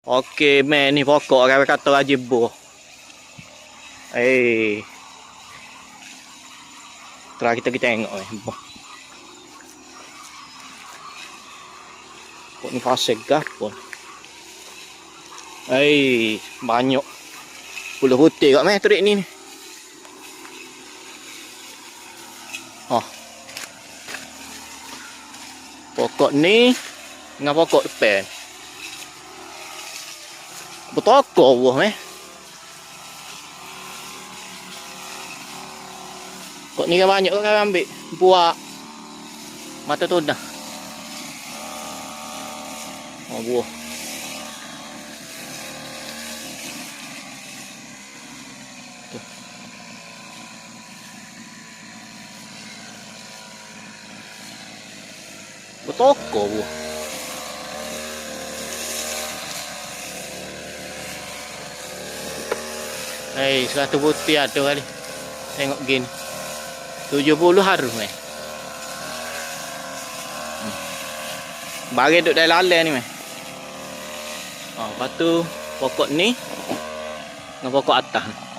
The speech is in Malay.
Okey, man ni pokok orang kata Haji Buh. Eh. Terus kita kita tengok eh. Pokok ni pasir gapun. Eh, banyak. Puluh putih kat meh terik ni ni. Oh. Pokok ni dengan pokok depan. một tó cổ của mấy còn như các bạn nhớ, các em bị bùa. Mà tôi tôn nè. Bùa. Một tốt cổ bùa. Hei, seratus putih ada kali. Tengok gini. Tujuh puluh harum eh. Hmm. Bagi duduk dalam lalai ni meh. Oh, lepas tu pokok ni dengan pokok atas.